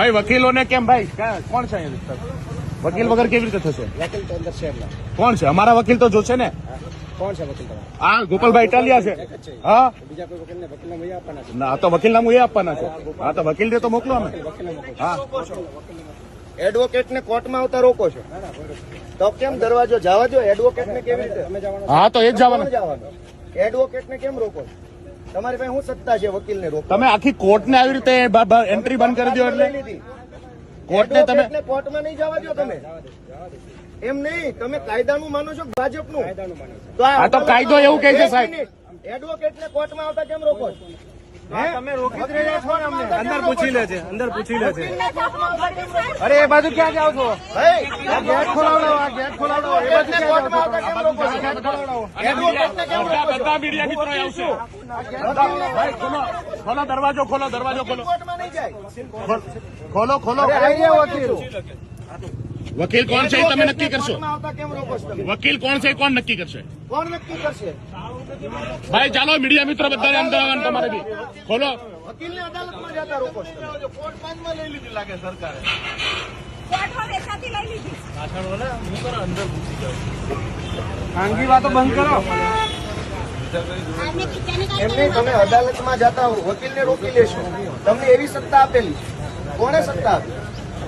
ભાઈ વકીલોને કેમ ભાઈ? કોણ છે વકીલ વગર કેવી રીતે થશે? વકીલ તો અંદર છે કોણ છે? અમારા વકીલ તો જોશે ને? કોણ છે વકીલ તમારા? આ ગોપાલભાઈ ઇટાલિયા છે. હા? બીજા કોઈ વકીલને વકીલને મળી આપવાના છે? ના તો વકીલ નામ એ આપવાના છે. હા તો વકીલ તો મોકલો અમે. હા. એડવોકેટ ને કોર્ટમાં આવતા રોકો છો? તો કેમ દરવાજો જવા દો એડવોકેટ ને કેવી રીતે? હા તો એ જ જવાના. જવાનું. એડવોકેટ ને કેમ રોકો છો? તમારી પાસે શું સત્તા છે વકીલ ને રોકો તમે આખી કોર્ટને આવી રીતે એન્ટ્રી બંધ કરી દો એટલે? કોર્ટને તમે કોર્ટમાં નહીં જવા દો તમે. એમ નહીં તમે કાયદાનું માનો છો કે ભાજપનું? કાયદાનું માનો છે. તો આ તો કાયદો એવું કહે છે, સાહેબ. એડવોકેટને કોર્ટમાં આવતા કેમ રોકો છો? હે? તમે રોકી જ રહ્યા છો ને અમને. અંદર પૂછી લે છે અંદર પૂછી લે છે અરે એ બાજુ ક્યાં જાવ છો? આ ગેટ ખોલાવડો, આ ગેટ ખોલાવડો. એ બાજુ? બધા મીડિયા મિત્રો આવશે. ભાઈ ખોલો ખોલો દરવાજો ખોલો દરવાજો ખોલો. ખોલ- ખોલો વકીલ. કોણ છે એ તમે નક્કી કરશો? વકીલ કોણ છે એ કોણ નક્કી કરશે? કોણ નક્કી કરશે? ભાઈ ચાલો મીડિયા મિત્રો બધાને અંદર આવવાનું તમારે બી. ખોલો. વકીલને અદાલતમાં જતા રોકો છો તમે. ખાનગી વાતો બંધ કરો. એમને તમે અદાલતમાં જતા હો વકીલને રોકી લેશો. તમને એવી સત્તા આપેલી. કોને સત્તા આપી?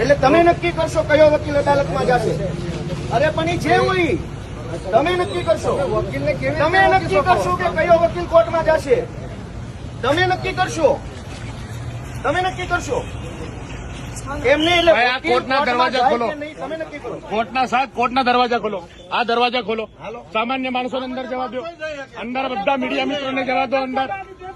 એટલે તમે નક્કી કરશો કયો વકીલ અદાલતમાં જશે? અરે પણ એ જે હોય તમે નક્કી કરશો. વકીલને તમે નક્કી કરશો કે કયો વકીલ કોર્ટમાં જશે? તમે નક્કી કરશો? તમે નક્કી કરશો? એમ નહીં એટલે ભાઈ, કોર્ટના દરવાજા ખોલો. કે નહીં, તમે નક્કી કરો. કોર્ટના સાહેબ કોર્ટના દરવાજા ખોલો. આ દરવાજા ખોલો. સામાન્ય માણસોને અંદર જવા દો. અંદર બધા મીડિયા મિત્રોને જવા દો અંદર.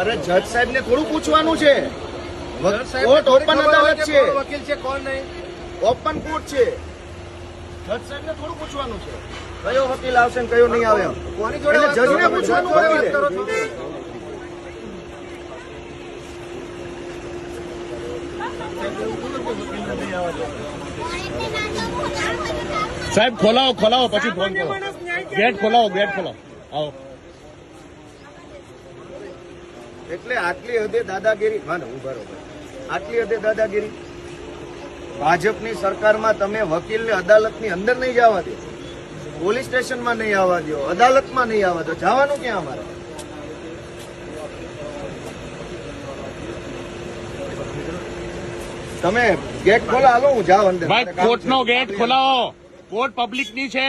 અરે જજ સાહેબ ને થોડું પૂછવાનું છે. કોર્ટ ઓપન અદાલત છે. વકીલ છે કોણ નહીં? ઓપન કોર્ટ છે. જજ સાહેબ ને થોડું પૂછવાનું છે. કયો વકીલ આવશે ને કયો નહીં આવે કોની જોડે જજ ને પૂછવાનું વકીલે. સાહેબ ખોલાવો ખોલાવો પછી ફોન કરો. ગેટ ખોલાવો ગેટ ખોલાવો. આવો. એટલે આટલી હદે દાદાગીરી હા રહો ભાઈ. આટલી હદે દાદાગીરી? ભાજપની સરકારમાં તમે વકીલને અદાલતની અંદર નહીં જવા દો. પોલીસ સ્ટેશનમાં નહીં આવવા દો. અદાલતમાં નહીં આવવા દો. જવાનું ક્યાં અમારે? તમે ગેટ ખોલા હાલો હું જાઉં અંદર. કોર્ટનો ગેટ ખોલાવો. કોર્ટ પબ્લિકની છે.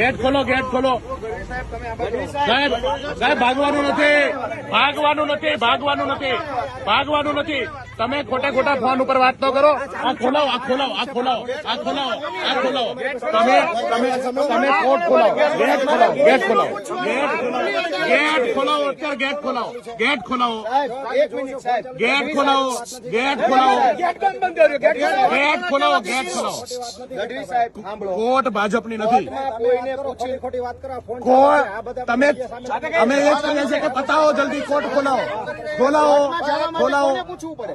ગેટ ખોલો ગેટ ખોલો. સાહેબ સાહેબ ભાગવાનું નથી. ભાગવાનું નથી ભાગવાનું નથી. ભાગવાનું નથી. તમે ખોટે ખોટા ફોન ઉપર વાત ન કરો. આ ખોલાવો આ ખોલાવો આ ખોલાવો આ ખોલાવો આ ખોલાવો. તમે તમે તમે કોર્ટ ખોલાવો, ગેટ ખોલાવો ગેટ ખોલાવો. ગેટ ખોલાવો ગેટ ખોલાવો અત્યારે ગેટ ખોલાવો. ગેટ ખોલાવો. સાહેબ એક મિનિટ સાહેબ ગેટ ખોલાવો ગેટ ખોલાવો. ગેટ ખોલાવો ગેટ ખોલાવો. ગઢવી સાહેબ સાંભળો કોર્ટ ભાજપની નથી. કોર્ટમાં કોઈને પૂછી ખોટી વાત કરો ફોન કોર્ટ તમે, અમે એ જ કહીએ છીએ કે પતાવો જલ્દી કોર્ટ ખોલાવો. ખોલાવો કોર્ટમાં જવા માટે ખોલાવો. કોને પૂછવું પડે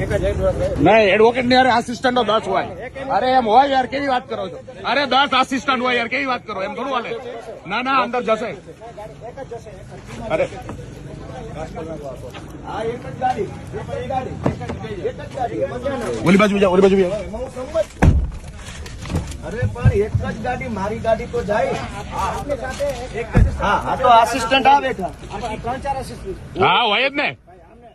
નહીં એડવોકેટની અરે આસિસ્ટન્ટો દસ હોય. અરે એમ હોય યાર કેવી વાત કરો છો? અરે દસ આસિસ્ટન્ટ હોય યાર કેવી વાત કરો? એમ થોડું હાલે. ના ના અંદર જશે. અરે. આ એક જ ગાડી એક જ ગાડી એક જ ગાડી એમાં ક્યાં ના? ઓલી બાજુ જાઓ ઓલી બાજુ જાઓ. એમાં હું સંમત છું. અરે પણ એક જ ગાડી મારી ગાડી તો જાય. હા હા તો આસિસ્ટન્ટ આ બેઠા. ત્રણ ચાર assistant. હા હોય જ ને.